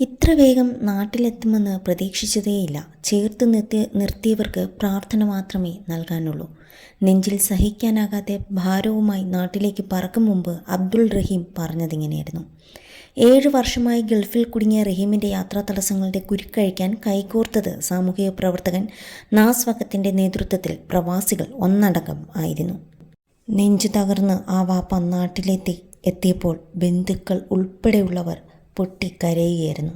ഇത്ര വേഗം നാട്ടിലെത്തുമെന്ന് പ്രതീക്ഷിച്ചതേയില്ല. ചേർത്ത് നിർത്തി നിർത്തിയവർക്ക് പ്രാർത്ഥന മാത്രമേ നൽകാനുള്ളൂ. നെഞ്ചിൽ സഹിക്കാനാകാത്ത ഭാരവുമായി നാട്ടിലേക്ക് പറക്കും മുമ്പ് അബ്ദുൾ റഹീം പറഞ്ഞതിങ്ങനെയായിരുന്നു. ഏഴ് വർഷമായി ഗൾഫിൽ കുടുങ്ങിയ റഹീമിന്റെ യാത്രാ തടസ്സങ്ങളുടെ കുരുക്കഴിക്കാൻ കൈകോർത്തത് സാമൂഹിക പ്രവർത്തകൻ നാസ് വകത്തിന്റെ നേതൃത്വത്തിൽ പ്രവാസികൾ ഒന്നടങ്കം ആയിരുന്നു. നെഞ്ചു തകർന്ന് ആ വാപ്പ നാട്ടിലെത്തി എത്തിയപ്പോൾ ബന്ധുക്കൾ ഉൾപ്പെടെയുള്ളവർ പൊട്ടിക്കരയുകയായിരുന്നു.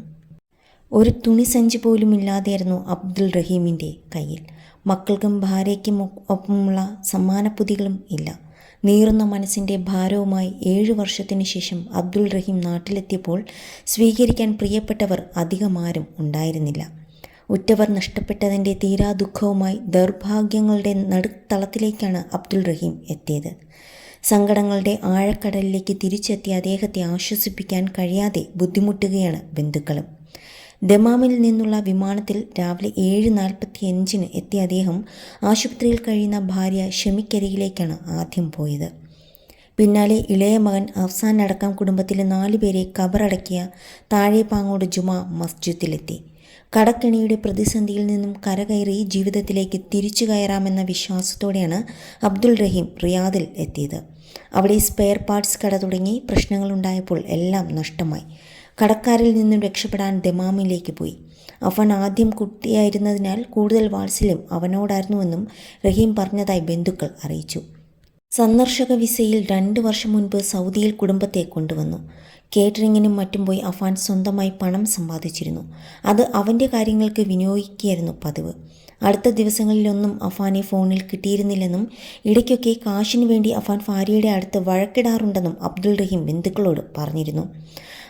ഒരു തുണിസഞ്ചി പോലും ഇല്ലാതെയായിരുന്നു അബ്ദുൾ റഹീമിന്റെ കയ്യിൽ. മക്കൾക്കും ഭാര്യയ്ക്കും ഒപ്പമുള്ള സമ്മാനപ്പൊതികളും ഇല്ല. നീറുന്ന മനസ്സിന്റെ ഭാരവുമായി ഏഴു വർഷത്തിനു ശേഷം അബ്ദുൾ റഹീം നാട്ടിലെത്തിയപ്പോൾ സ്വീകരിക്കാൻ പ്രിയപ്പെട്ടവർ അധികമാരും ഉണ്ടായിരുന്നില്ല. ഉറ്റവർ നഷ്ടപ്പെട്ടതിന്റെ തീരാ ദുഃഖവുമായി ദൗർഭാഗ്യങ്ങളുടെ നടുത്തളത്തിലേക്കാണ് അബ്ദുൾ റഹീം എത്തിയത്. സങ്കടങ്ങളുടെ ആഴക്കടലിലേക്ക് തിരിച്ചെത്തി അദ്ദേഹത്തെ ആശ്വസിപ്പിക്കാൻ കഴിയാതെ ബുദ്ധിമുട്ടുകയാണ് ബന്ധുക്കളും. ദമാമിൽ നിന്നുള്ള വിമാനത്തിൽ രാവിലെ ഏഴ് നാൽപ്പത്തി അഞ്ചിന് എത്തിയ അദ്ദേഹം ആശുപത്രിയിൽ കഴിയുന്ന ഭാര്യ ഷമിക്കരയിലേക്കാണ് ആദ്യം പോയത്. പിന്നാലെ ഇളയ മകൻ അഫ്സാൻ അടക്കം കുടുംബത്തിലെ നാലുപേരെ കബറടക്കിയ താഴെപ്പാങ്ങോട് ജുമാ മസ്ജിദിലെത്തി. കടക്കെണിയുടെ പ്രതിസന്ധിയിൽ നിന്നും കരകയറി ജീവിതത്തിലേക്ക് തിരിച്ചു കയറാമെന്ന വിശ്വാസത്തോടെയാണ് അബ്ദുൾ റഹീം റിയാദിൽ എത്തിയത്. അവിടെ സ്പെയർ പാർട്സ് കട തുടങ്ങി പ്രശ്നങ്ങളുണ്ടായപ്പോൾ എല്ലാം നഷ്ടമായി. കടക്കാരിൽ നിന്നും രക്ഷപ്പെടാൻ ദമാമിലേക്ക് പോയി. അവൻ ആദ്യം കുട്ടിയായിരുന്നതിനാൽ കൂടുതൽ വാത്സല്യം അവനോടായിരുന്നുവെന്നും റഹീം പറഞ്ഞതായി ബന്ധുക്കൾ അറിയിച്ചു. സന്ദർശക വിസയിൽ രണ്ട് വർഷം മുൻപ് സൗദിയിൽ കുടുംബത്തെ കൊണ്ടുവന്നു. കേറ്ററിങ്ങിനും മറ്റും പോയി അഫാൻ സ്വന്തമായി പണം സമ്പാദിച്ചിരുന്നു. അത് അവന്റെ കാര്യങ്ങൾക്ക് വിനിയോഗിക്കുകയായിരുന്നു പതിവ്. അടുത്ത ദിവസങ്ങളിലൊന്നും അഫാനെ ഫോണിൽ കിട്ടിയിരുന്നില്ലെന്നും ഇടയ്ക്കൊക്കെ കാശിനു വേണ്ടി അഫാൻ ഭാര്യയുടെ അടുത്ത് വഴക്കിടാറുണ്ടെന്നും അബ്ദുൾ റഹീം ബന്ധുക്കളോട് പറഞ്ഞിരുന്നു.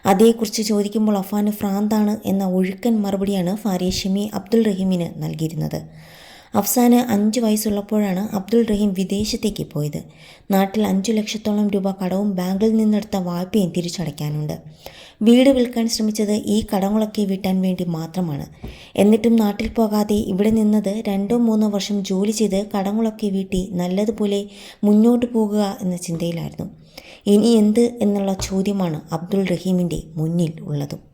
അതേക്കുറിച്ച് ചോദിക്കുമ്പോൾ അഫാന് ഫ്രാന്താണ് എന്ന ഒഴുക്കൻ മറുപടിയാണ് ഭാര്യ ഷമി അബ്ദുൾ റഹീമിന് നൽകിയിരുന്നത്. അഫ്സാന് അഞ്ച് വയസ്സുള്ളപ്പോഴാണ് അബ്ദുൾ റഹീം വിദേശത്തേക്ക് പോയത്. നാട്ടിൽ അഞ്ചു ലക്ഷത്തോളം രൂപ കടവും ബാങ്കിൽ നിന്നെടുത്ത വായ്പയും തിരിച്ചടയ്ക്കാനുണ്ട്. വീട് വിൽക്കാൻ ശ്രമിച്ചത് ഈ കടങ്ങളൊക്കെ വീട്ടാൻ വേണ്ടി മാത്രമാണ്. എന്നിട്ടും നാട്ടിൽ പോകാതെ ഇവിടെ നിന്നത് രണ്ടോ മൂന്നോ വർഷം ജോലി ചെയ്ത് കടങ്ങളൊക്കെ വീട്ടി നല്ലതുപോലെ മുന്നോട്ട് പോകുക എന്ന ചിന്തയിലായിരുന്നു. ഇനി എന്ത് എന്നുള്ള ചോദ്യമാണ് അബ്ദുൾ റഹീമിന്റെ മുന്നിൽ ഉള്ളതും.